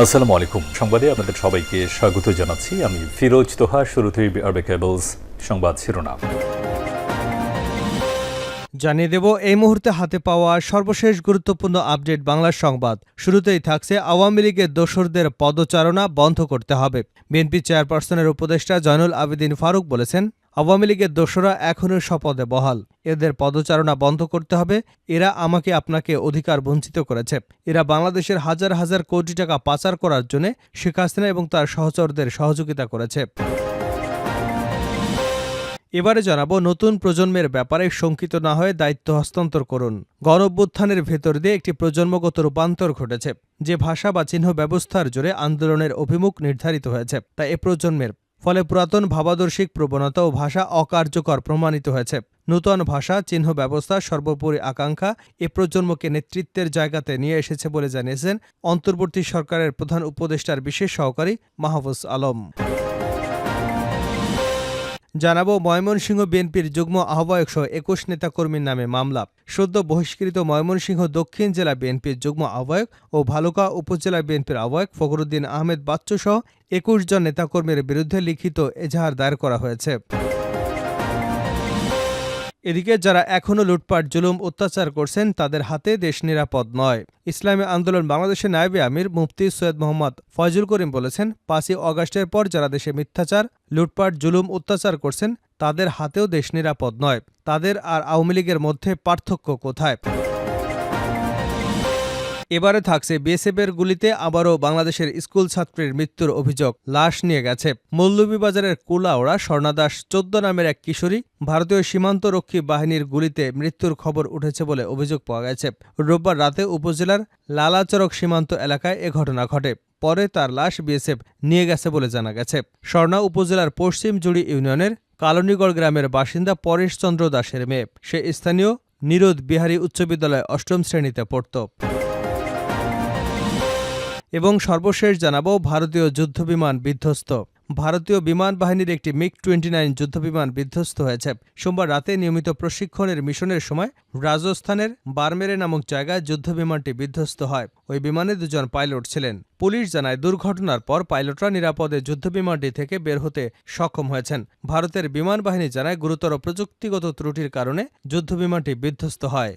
আসসালামু আলাইকুম। সংবাদে আপনাদের সবাইকে স্বাগত জানাচ্ছি। আমি ফিরোজ তোহা, শুরুতেই আরবে কেবলস সংবাদ শিরোনাম। জানিয়ে দেব, এই মুহূর্তে হাতে পাওয়া সর্বশেষ গুরুত্বপূর্ণ আপডেট বাংলার সংবাদ। শুরুতেই থাকছে আওয়ামী লীগের দোসরদের পদচারণা বন্ধ করতে হবে। বিএনপি চেয়ারপারসনের উপদেষ্টা জয়নুল আবেদিন ফারুক বলেছেন আওয়ামী লীগের দোসরা এখনও শপথে বহাল। এদের পদচারণা বন্ধ করতে হবে। এরা আমাকে আপনাকে অধিকার বঞ্চিত করেছে। এরা বাংলাদেশের হাজার হাজার কোটি টাকা পাচার করার জন্য শেখ হাসিনা এবং তার সহচরদের সহযোগিতা করেছে। এবারে জানাব নতুন প্রজন্মের ব্যাপারে শঙ্কিত না হয়ে দায়িত্ব হস্তান্তর করুন। গণ অভ্যুত্থানের ভেতর দিয়ে একটি প্রজন্মগত রূপান্তর ঘটেছে। যে ভাষা বা চিহ্ন ব্যবস্থার জোরে আন্দোলনের অভিমুখ নির্ধারিত হয়েছে। তা এ প্রজন্মের ফলে পুরাতন ভাবাদর্শিক প্রবণতা ও ভাষা অকার্যকর প্রমাণিত হয়েছে। নূতন ভাষা, চিহ্ন ব্যবস্থা, সর্বোপরি আকাঙ্ক্ষা এ প্রজন্মকে নেতৃত্বের জায়গাতে নিয়ে এসেছে বলে জানিয়েছেন অন্তর্বর্তী সরকারের প্রধান উপদেষ্টার বিশেষ সহকারী মাহফুজ আলম। জানাব ময়মনসিংহ বিএনপির যুগ্ম আহ্বায়ক সহ একুশ নেতাকর্মীর নামে মামলা। সদ্য বহিষ্কৃত ময়মনসিংহ দক্ষিণ জেলা বিএনপির যুগ্ম আহ্বায়ক ও ভালুকা উপজেলা বিএনপির আহ্বায়ক ফখরুদ্দিন আহমেদ বাচ্চু সহ একুশ জন নেতাকর্মীর বিরুদ্ধে লিখিত এজাহার দায়ের করা হয়েছে। এদিকে যারা এখনও লুটপাট, জুলুম, অত্যাচার করছেন, তাদের হাতে দেশ নিরাপদ নয়। ইসলামী আন্দোলন বাংলাদেশের নায়েবে আমির মুফতি সৈয়দ মোহাম্মদ ফয়জুল করিম বলেছেন, পাঁচই অগাস্টের পর যারা দেশে মিথ্যাচার, লুটপাট, জুলুম, অত্যাচার করছেন, তাদের হাতেও দেশ নিরাপদ নয়। তাদের আর আওয়ামী লীগের মধ্যে পার্থক্য কোথায়? এবারে থাকছে বিএসএফের গুলিতে আবারও বাংলাদেশের স্কুল ছাত্রীর মৃত্যুর অভিযোগ লাশ নিয়ে গেছে। মৌলভীবাজারের কুলাওড়া স্বর্ণাদাস চোদ্দ নামের এক কিশোরী ভারতীয় সীমান্তরক্ষী বাহিনীর গুলিতে মৃত্যুর খবর উঠেছে বলে অভিযোগ পাওয়া গেছে। রোববার রাতে উপজেলার লালাচরক সীমান্ত এলাকায় এ ঘটনা ঘটে। পরে তার লাশ বিএসএফ নিয়ে গেছে বলে জানা গেছে। স্বর্ণা উপজেলার পশ্চিম জুড়ি ইউনিয়নের কালনীগড় গ্রামের বাসিন্দা পরেশচন্দ্র দাসের মেয়ে। সে স্থানীয় নিরোধ বিহারী উচ্চ বিদ্যালয়ে অষ্টম শ্রেণীতে পড়ত। এবং সর্বশেষ জানাব ভারতীয় যুদ্ধবিমান বিধ্বস্ত। ভারতীয় বিমান বাহিনীর একটি মিগ টোয়েন্টি নাইন যুদ্ধবিমান বিধ্বস্ত হয়েছে। সোমবার রাতে নিয়মিত প্রশিক্ষণের মিশনের সময় রাজস্থানের বারমেরে নামক জায়গায় যুদ্ধবিমানটি বিধ্বস্ত হয়। ওই বিমানে দুজন পাইলট ছিলেন। পুলিশ জানায়, দুর্ঘটনার পর পাইলটরা নিরাপদে যুদ্ধবিমানটি থেকে বের হতে সক্ষম হয়েছেন। ভারতের বিমান বাহিনী জানায়, গুরুতর প্রযুক্তিগত ত্রুটির কারণে যুদ্ধবিমানটি বিধ্বস্ত হয়।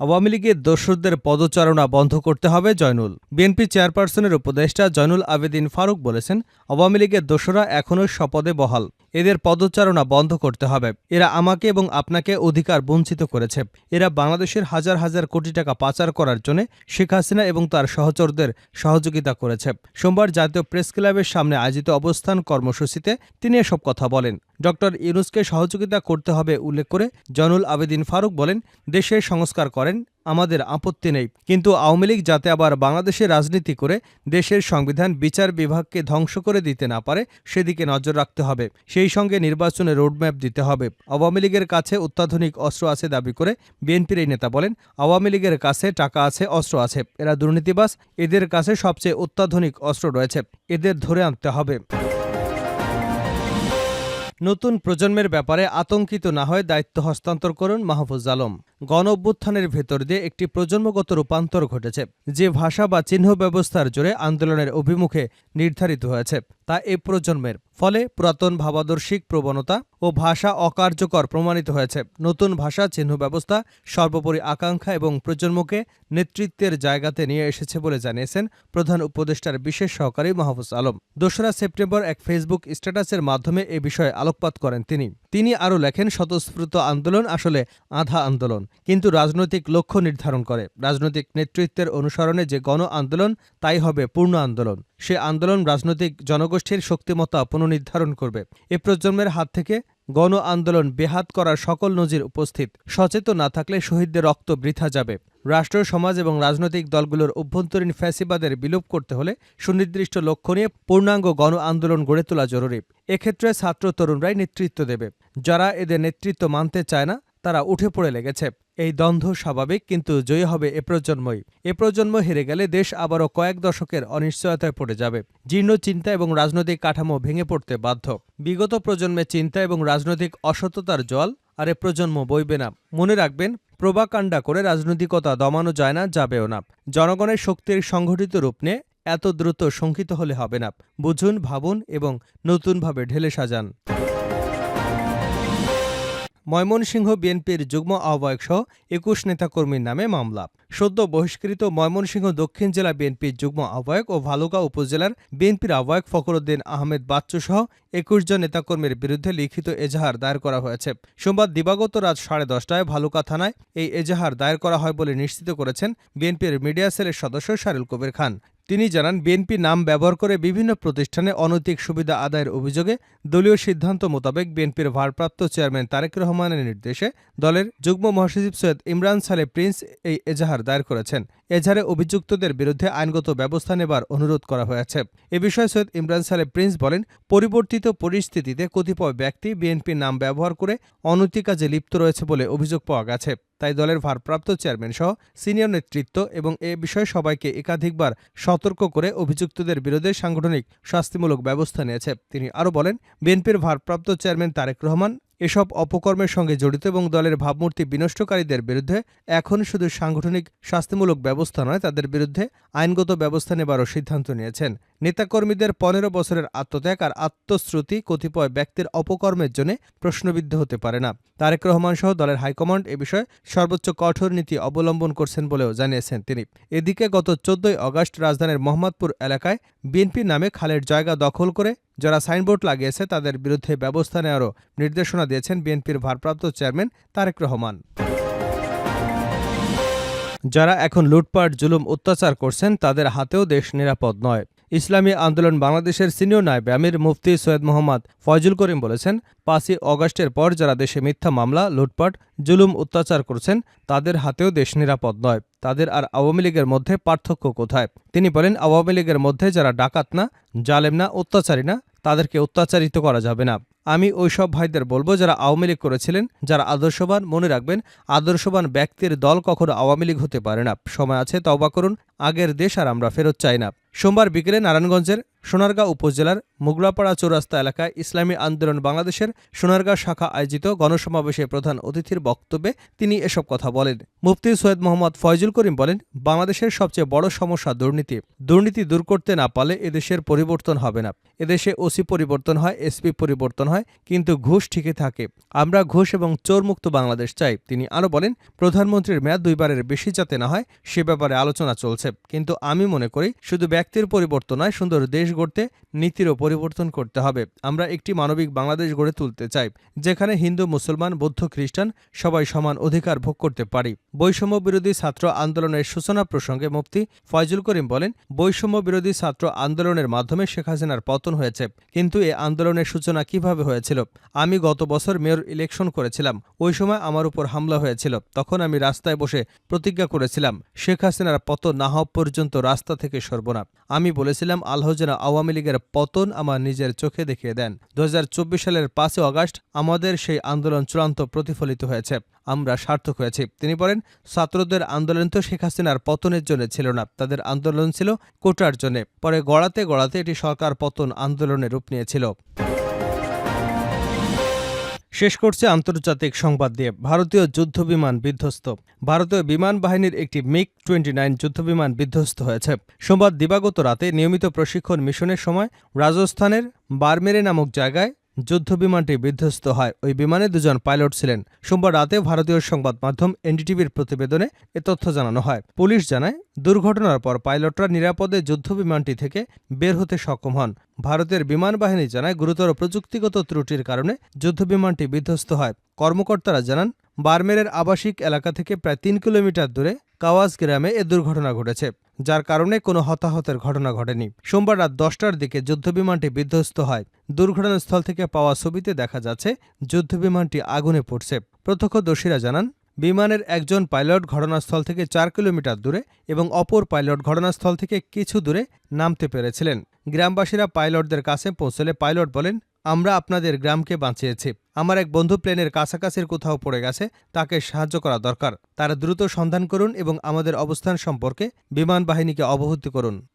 আওয়ামী লীগের দোসরদের পদচারণা বন্ধ করতে হবে জয়নুল। বিএনপি চেয়ারপারসনের উপদেষ্টা জয়নুল আবেদিন ফারুক বলেছেন, আওয়ামী লীগের দোসরা এখনও শপথে বহাল। এদের পদচারণা বন্ধ করতে হবে। এরা আমাকে এবং আপনাকে অধিকার বঞ্চিত করেছে। এরা বাংলাদেশের হাজার হাজার কোটি টাকা পাচার করার জন্য শেখ হাসিনা এবং তার সহচরদের সহযোগিতা করেছে। সোমবার জাতীয় প্রেস ক্লাবের সামনে আয়োজিত অবস্থান কর্মসূচিতে তিনি এসব কথা বলেন। ডক্টর ইউনুসকে সহযোগিতা করতে হবে উল্লেখ করে জনুল আবেদিন ফারুক বলেন, দেশের সংস্কার করেন আমাদের আপত্তি নেই। কিন্তু আওয়ামী লীগ যাতে আবার বাংলাদেশে রাজনীতি করে, দেশের সংবিধান, বিচার বিভাগকে ধ্বংস করে দিতে না পারে, সেদিকে নজর রাখতে হবে। সেই সঙ্গে নির্বাচনে রোডম্যাপ দিতে হবে। আওয়ামী লীগের কাছে অত্যাধুনিক অস্ত্র আছে দাবি করে বিএনপির এই নেতা বলেন, আওয়ামী লীগের কাছে টাকা আছে, অস্ত্র আছে। এরা দুর্নীতিবাস এদের কাছে সবচেয়ে অত্যাধুনিক অস্ত্র রয়েছে। এদের ধরে আনতে হবে। নতুন প্রজন্মের ব্যাপারে আতঙ্কিত না হয় দায়িত্ব হস্তান্তর করুন মাহফুজ আলম। গণ অভ্যুত্থানের ভেতর দিয়ে একটি প্রজন্মগত রূপান্তর ঘটেছে, যে ভাষা বা চিহ্ন ব্যবস্থার জোরে আন্দোলনের অভিমুখে নির্ধারিত হয়েছে, তা এ প্রজন্মের। ফলে পুরাতন ভাবাদর্শিক প্রবণতা ও ভাষা অকার্যকর প্রমাণিত হয়েছে। নতুন ভাষা চিহ্ন ব্যবস্থা সর্বোপরি আকাঙ্ক্ষা এবং প্রজন্মকে নেতৃত্বের জায়গাতে নিয়ে এসেছে বলে জানিয়েছেন প্রধান উপদেষ্টার বিশেষ সহকারী মাহফুজ আলম। দোসরা সেপ্টেম্বর এক ফেসবুক স্ট্যাটাসের মাধ্যমে এ বিষয়ে আলোকপাত করেন তিনি। তিনি আরও লেখেন, স্বতঃস্ফূর্ত আন্দোলন আসলে আধা আন্দোলন, কিন্তু রাজনৈতিক লক্ষ্য নির্ধারণ করে। রাজনৈতিক নেতৃত্বের অনুসরণে যে গণ আন্দোলন, তাই হবে পূর্ণ আন্দোলন। সে আন্দোলন রাজনৈতিক জনগোষ্ঠীর শক্তিমত্তা পুনর্নির্ধারণ করবে। এ প্রজন্মের হাত থেকে গণ আন্দোলন বেহাত করার সকল নজির উপস্থিত। সচেতন না থাকলে শহীদদের রক্ত বৃথা যাবে। রাষ্ট্র, সমাজ এবং রাজনৈতিক দলগুলোর অভ্যন্তরীণ ফ্যাসিবাদের বিলোপ করতে হলে সুনির্দিষ্ট লক্ষ্য নিয়ে পূর্ণাঙ্গ গণ আন্দোলন গড়ে তোলা জরুরি। এক্ষেত্রে ছাত্র তরুণরাই নেতৃত্ব দেবে। যারা এদের নেতৃত্ব মানতে চায় না, তারা উঠে পড়ে লেগেছে। এই দ্বন্দ্ব স্বাভাবিক, কিন্তু জয়ী হবে এ প্রজন্মই। এ প্রজন্ম হেরে গেলে দেশ আবারও কয়েক দশকের অনিশ্চয়তায় পড়ে যাবে। জীর্ণ চিন্তা এবং রাজনৈতিক কাঠামো ভেঙে পড়তে বাধ্য। বিগত প্রজন্মের চিন্তা এবং রাজনৈতিক অসততার জল আর এ প্রজন্ম বইবে না। মনে রাখবেন প্রবাকাণ্ডা করে রাজনৈতিকতা দমানো যায় না, যাবেও না। জনগণের শক্তির সংগঠিত রূপ নিয়ে এত দ্রুত শঙ্কিত হলে হবে না। বুঝুন, ভাবুন এবং নতুনভাবে ঢেলে সাজান। ময়মনসিংহ বিএনপির যুগ্ম আহ্বায়ক সহ একুশ নেতাকর্মীর নামে মামলা। সদ্য বহিষ্কৃত ময়মনসিংহ দক্ষিণ জেলা বিএনপির যুগ্ম আহ্বায়ক ও ভালুকা উপজেলার বিএনপির আহ্বায়ক ফখরুদ্দিন আহমেদ বাচ্চু সহ একুশ জন নেতাকর্মীর বিরুদ্ধে লিখিত এজাহার দায়ের করা হয়েছে। সোমবার দিবাগত রাত সাড়ে দশটায় ভালুকা থানায় এই এজাহার দায়ের করা হয় বলে নিশ্চিত করেছেন বিএনপির মিডিয়া সেলের সদস্য শারুল কবির খান। তিনি জানান, বিএনপি নাম ব্যবহার করে বিভিন্ন প্রতিষ্ঠানে অনৈতিক সুবিধা আদায়ের অভিযোগে দলীয় সিদ্ধান্ত মোতাবেক বিএনপির ভারপ্রাপ্ত চেয়ারম্যান তারেক রহমানের নির্দেশে দলের যুগ্ম মহাসচিব সৈয়দ ইমরান সালে প্রিন্স এই এজাহার দায়ের করেছেন। এজাহারে অভিযুক্তদের বিরুদ্ধে আইনগত ব্যবস্থা নেবার অনুরোধ করা হয়েছে। এ বিষয়ে সৈয়দ ইমরান সালে প্রিন্স বলেন, পরিবর্তিত পরিস্থিতিতে কতিপয় ব্যক্তি বিএনপির নাম ব্যবহার করে অনৈতিক কাজে লিপ্ত রয়েছে বলে অভিযোগ পাওয়া গেছে। তাই দলের ভারপ্রাপ্ত চেয়ারম্যান সহ সিনিয়র নেতৃত্ব এবং এ বিষয়ে সবাইকে একাধিকবার সতর্ক করে অভিযুক্তদের বিরুদ্ধে সাংগঠনিক শাস্তিমূলক ব্যবস্থা নিয়েছে। তিনি আরও বলেন, বিএনপির ভারপ্রাপ্ত চেয়ারম্যান তারেক রহমান এসব অপকর্মের সঙ্গে জড়িত এবং দলের ভাবমূর্তি বিনষ্টকারীদের বিরুদ্ধে এখন শুধু সাংগঠনিক শাস্তিমূলক ব্যবস্থা নয়, তাদের বিরুদ্ধে আইনগত ব্যবস্থা নেবারও সিদ্ধান্ত নিয়েছেন। নেতাকর্মীদের পনেরো বছরের আত্মত্যাগ আর আত্মশ্রুতি কতিপয় ব্যক্তির অপকর্মের জন্য প্রশ্নবিদ্ধ হতে পারে না। তারেক রহমান সহ দলের হাইকমান্ড এ বিষয়ে সর্বোচ্চ কঠোর নীতি অবলম্বন করছেন বলেও জানিয়েছেন তিনি। এদিকে গত চোদ্দই অগস্ট রাজধানীর মোহাম্মদপুর এলাকায় বিএনপি নামে খালের জায়গা দখল করে যারা সাইনবোর্ড লাগিয়েছে তাদের বিরুদ্ধে ব্যবস্থা নেওয়ারও নির্দেশনা দিয়েছেন বিএনপির ভারপ্রাপ্ত চেয়ারম্যান তারেক রহমান। যারা এখন লুটপাট, জুলুম, অত্যাচার করছেন তাদের হাতেও দেশ নিরাপদ নয়। ইসলামী আন্দোলন বাংলাদেশের সিনিয়র নায়ব আমির মুফতি সৈয়দ মোহাম্মদ ফয়জুল করিম বলেছেন, পাঁচই অগস্টের পর যারা দেশে মিথ্যা মামলা, লুটপাট, জুলুম অত্যাচার করছেন, তাদের হাতেও দেশ নিরাপদ নয়। তাদের আর আওয়ামী লীগের মধ্যে পার্থক্য কোথায়? তিনি বলেন, আওয়ামী লীগের মধ্যে যারা ডাকাত না, জালেম না, অত্যাচারী না, তাদেরকে অত্যাচারিত করা যাবে না। আমি ওই সব ভাইদের বলব যারা আওয়ামী লীগ করেছিলেন, যারা আদর্শবান, মনে রাখবেন, আদর্শবান ব্যক্তির দল কখনো আওয়ামী লীগ হতে পারে না। সময় আছে তবা করুন। আগের দেশ আর আমরা ফেরত চাই না। সোমবার বিকেলে নারায়ণগঞ্জের সোনারগাঁও উপজেলার মুগলাপাড়া চৌরাস্তা এলাকায় ইসলামী আন্দোলন বাংলাদেশের সোনারগাঁ শাখা আয়োজিত গণসমাবেশে প্রধান অতিথির বক্তব্যে তিনি এসব কথা বলেন। মুফতি সৈয়দ মোহাম্মদ ফয়জুল করিম বলেন, বাংলাদেশের সবচেয়ে বড় সমস্যা দুর্নীতি। দুর্নীতি দূর করতে না পারলে এদেশের পরিবর্তন হবে না। এদেশে ওসি পরিবর্তন হয়, এসপি পরিবর্তন হয়, কিন্তু ঘুষ ঠিকই থাকে। আমরা ঘুষ এবং চোরমুক্ত বাংলাদেশ চাই, তিনি আরও বলেন। প্রধানমন্ত্রীর মেয়াদ দুইবারের বেশি যাতে না হয়, সে ব্যাপারে আলোচনা চলছে। কিন্তু আমি মনে করি, শুধু ব্যক্তির পরিবর্তন নয় সুন্দর দেশ গড়তে নীতিরও পরিবর্তন করতে হবে। আমরা একটি মানবিক বাংলাদেশ গড়ে তুলতে চাই, যেখানে হিন্দু, মুসলমান, বৌদ্ধ, খ্রিস্টান সবাই সমান অধিকার ভোগ করতে পারি। বৈষম্য বিরোধী ছাত্র আন্দোলনের সূচনা প্রসঙ্গে মুফতি ফয়জুল করিম বলেন, বৈষম্য বিরোধী ছাত্র আন্দোলনের মাধ্যমে শেখ হাসিনার পতন হয়েছে, কিন্তু এ আন্দোলনের সূচনা কীভাবে হয়েছিল? আমি গত বছর মেয়র ইলেকশন করেছিলাম, ওই সময় আমার উপর হামলা হয়েছিল, তখন আমি রাস্তায় বসে প্রতিজ্ঞা করেছিলাম, শেখ হাসিনার পতন না হওয়া পর্যন্ত রাস্তা থেকে সরব না। আমি বলেছিলাম আলহজরা আওয়ামী লীগের পতন আমার নিজের চোখে দেখিয়ে দেন। দুহাজার চব্বিশ সালের পাঁচই আগস্ট আমাদের সেই আন্দোলন চূড়ান্ত প্রতিফলিত হয়েছে। আমরা সার্থক হয়েছি। তিনি বলেন, ছাত্রদের আন্দোলন তো শেখ হাসিনার পতনের জন্য ছিল না, তাদের আন্দোলন ছিল কোটার জন্য। পরে গড়াতে গড়াতে এটি সরকার পতন আন্দোলনের রূপ নিয়েছিল। শেষ করছে আন্তর্জাতিক সংবাদ দিয়ে। ভারতীয় যুদ্ধবিমান বিধ্বস্ত। ভারতীয় বিমান বাহিনীর একটি মিগ টোয়েন্টি নাইন যুদ্ধবিমান বিধ্বস্ত হয়েছে। সোমবার দিবাগত রাতে নিয়মিত প্রশিক্ষণ মিশনের সময় রাজস্থানের বারমেরে নামক জায়গায় যুদ্ধবিমানটি বিধ্বস্ত হয়। ওই বিমানে দুজন পাইলট ছিলেন। সোমবার রাতে ভারতীয় সংবাদ মাধ্যম এনডিটিভির প্রতিবেদনে এ তথ্য জানানো হয়। পুলিশ জানায়, দুর্ঘটনার পর পাইলটরা নিরাপদে যুদ্ধ বিমানটি থেকে বের হতে সক্ষম হন। ভারতের বিমান বাহিনী জানায়, গুরুতর প্রযুক্তিগত ত্রুটির কারণে যুদ্ধ বিমানটি বিধ্বস্ত হয়। কর্মকর্তারা জানান বারমেরের আবাসিক এলাকা থেকে প্রায় তিন কিলোমিটার দূরে কাওয়াজ গ্রামে এ দুর্ঘটনা ঘটেছে, যার কারণে কোনো হতাহতের ঘটনা ঘটেনি। সোমবার রাত দশটার দিকে যুদ্ধবিমানটি বিধ্বস্ত হয়। দুর্ঘটনাস্থল থেকে পাওয়া ছবিতে দেখা যাচ্ছে, যুদ্ধবিমানটি আগুনে পড়ছে। প্রত্যক্ষদর্শীরা জানান, বিমানের একজন পাইলট ঘটনাস্থল থেকে চার কিলোমিটার দূরে এবং অপর পাইলট ঘটনাস্থল থেকে কিছু দূরে নামতে পেরেছিলেন। গ্রামবাসীরা পাইলটদের কাছে পৌঁছলে পাইলট বলেন, আমরা আপনাদের গ্রামকে বাঁচিয়েছি। আমার এক বন্ধু প্লেনের কাছাকাছির কোথাও পড়ে গেছে, তাকে সাহায্য করা দরকার। তারা দ্রুত সন্ধান করুন এবং আমাদের অবস্থান সম্পর্কে বিমান বাহিনীকে অবহিত করুন।